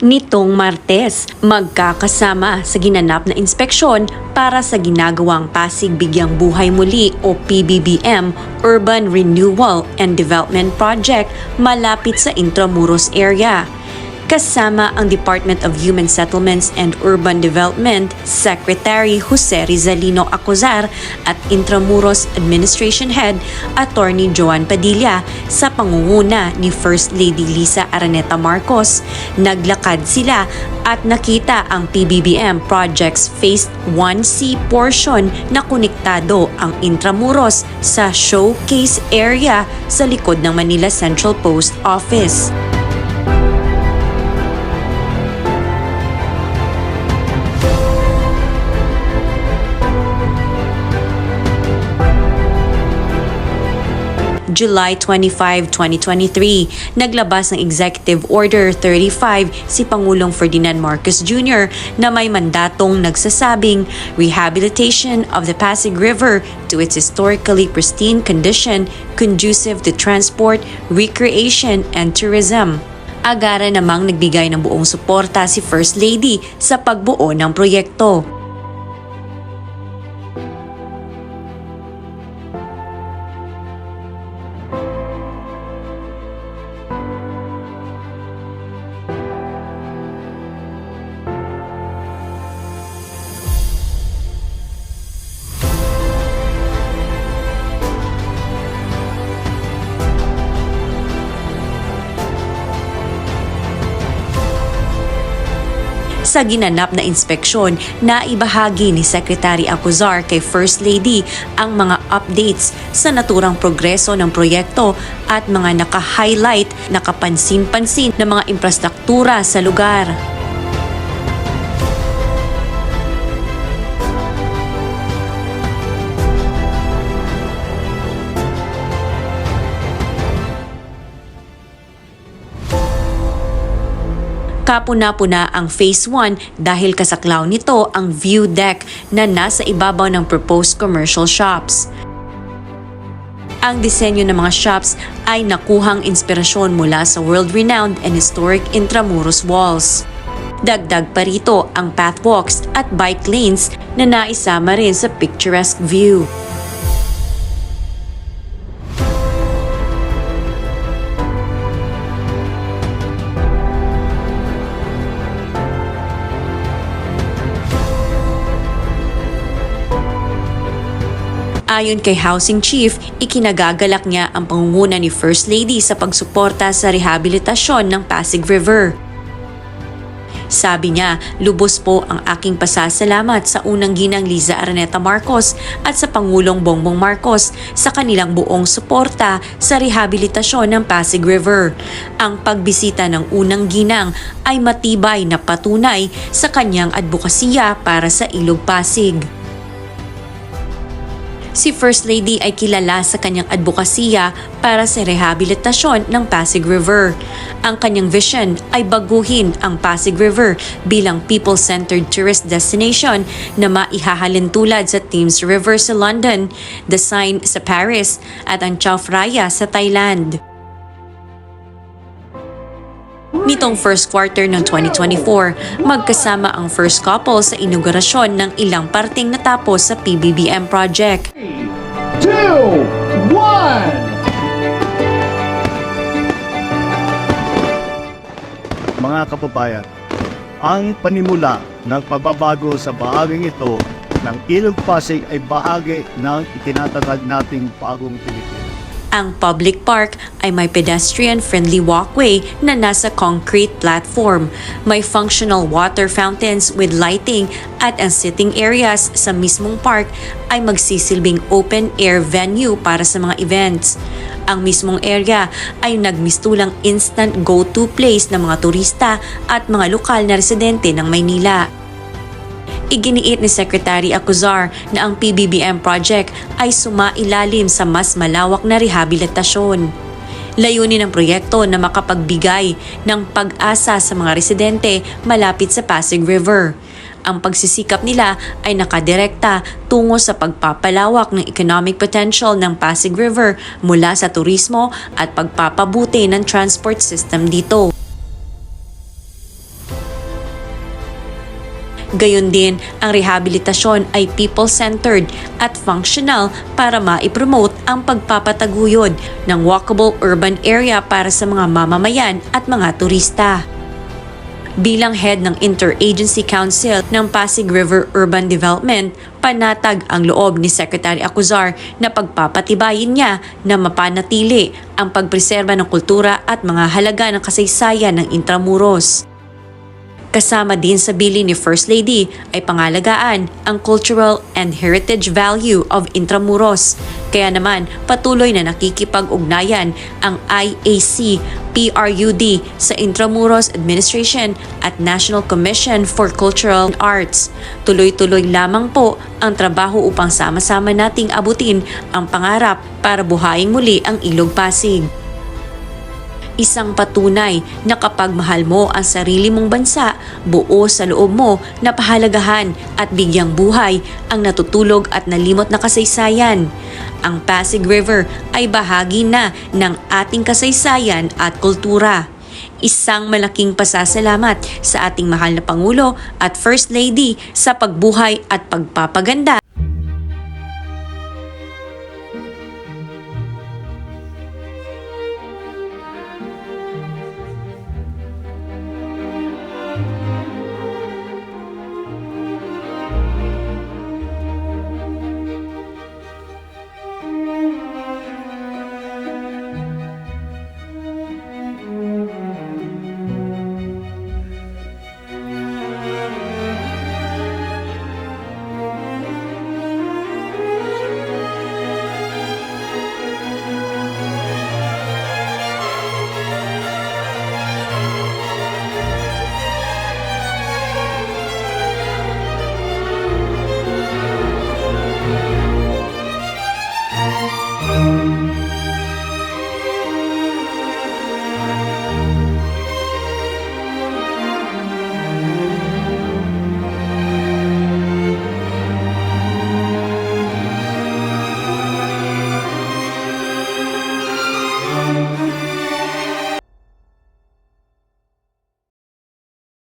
nitong Martes magkakasama sa ginanap na inspeksyon para sa ginagawang Pasig Bigyang Buhay Muli o PBBM Urban Renewal and Development Project malapit sa Intramuros area kasama ang Department of Human Settlements and Urban Development Secretary Jose Rizalino Acozar at Intramuros Administration Head Attorney Joan Padilla sa pangunguna ni First Lady Lisa Araneta Marcos. Naglakad sila at nakita ang PBBM Project's Phase 1C portion na konektado ang Intramuros sa showcase area sa likod ng Manila Central Post Office. July 25, 2023, naglabas ng Executive Order 35 si Pangulong Ferdinand Marcos Jr. na may mandatong nagsasabing rehabilitation of the Pasig River to its historically pristine condition conducive to transport, recreation, and tourism. Agara namang nagbigay ng buong suporta si First Lady sa pagbuo ng proyekto. Sa ginanap na inspeksyon, naibahagi ni Secretary Acuzar kay First Lady ang mga updates sa naturang progreso ng proyekto at mga naka-highlight, nakapansin-pansin na mga infrastruktura sa lugar. Kapuna-puna ang Phase 1 dahil kasaklaw nito ang view deck na nasa ibabaw ng proposed commercial shops. Ang disenyo ng mga shops ay nakuhang inspirasyon mula sa world-renowned and historic Intramuros walls. Dagdag pa rito ang pathwalks at bike lanes na naisama rin sa picturesque view. Ayon kay Housing Chief, ikinagagalak niya ang pangunguna ni First Lady sa pagsuporta sa rehabilitasyon ng Pasig River. Sabi niya, lubos po ang aking pasasalamat sa unang ginang Liza Araneta Marcos at sa Pangulong Bongbong Marcos sa kanilang buong suporta sa rehabilitasyon ng Pasig River. Ang pagbisita ng unang ginang ay matibay na patunay sa kanyang advokasya para sa Ilog Pasig. Si First Lady ay kilala sa kanyang advokasya para sa rehabilitasyon ng Pasig River. Ang kanyang vision ay baguhin ang Pasig River bilang people-centered tourist destination na maihahalin tulad sa Thames River sa London, The Sign sa Paris at ang Chao Phraya sa Thailand. Nitong first quarter ng 2024, magkasama ang first couple sa inaugurasyon ng ilang parting natapos sa PBBM project. two, one. Mga kababayan, ang panimula ng pagbabago sa bahaging ito ng Ilog Pasig ay bahagi ng itinatagad nating bagong Pilipinas. Ang public park ay may pedestrian-friendly walkway na nasa concrete platform. May functional water fountains with lighting at ang sitting areas sa mismong park ay magsisilbing open-air venue para sa mga events. Ang mismong area ay nagmistulang instant go-to place ng mga turista at mga lokal na residente ng Maynila. Iginiit ni Secretary Acuzar na ang PBBM project ay sumailalim sa mas malawak na rehabilitasyon. Layunin ng proyekto na makapagbigay ng pag-asa sa mga residente malapit sa Pasig River. Ang pagsisikap nila ay nakadirekta tungo sa pagpapalawak ng economic potential ng Pasig River mula sa turismo at pagpapabuti ng transport system dito. Gayon din, ang rehabilitasyon ay people-centered at functional para maipromote ang pagpapataguyod ng walkable urban area para sa mga mamamayan at mga turista. Bilang head ng Interagency Council ng Pasig River Urban Development, panatag ang loob ni Secretary Acuzar na pagpapatibayin niya na mapanatili ang pagpreserba ng kultura at mga halaga ng kasaysayan ng Intramuros. Kasama din sa bilin ni First Lady ay pangalagaan ang cultural and heritage value of Intramuros. Kaya naman patuloy na nakikipag-ugnayan ang IAC PRUD sa Intramuros Administration at National Commission for Cultural Arts. Tuloy-tuloy lamang po ang trabaho upang sama-sama nating abutin ang pangarap para buhayin muli ang Ilog Pasig isang patunay na kapag mahal mo ang sarili mong bansa, buo sa loob mo na pahalagahan at bigyang buhay ang natutulog at nalimot na kasaysayan. Ang Pasig River ay bahagi na ng ating kasaysayan at kultura. Isang malaking pasasalamat sa ating mahal na Pangulo at First Lady sa pagbuhay at pagpapaganda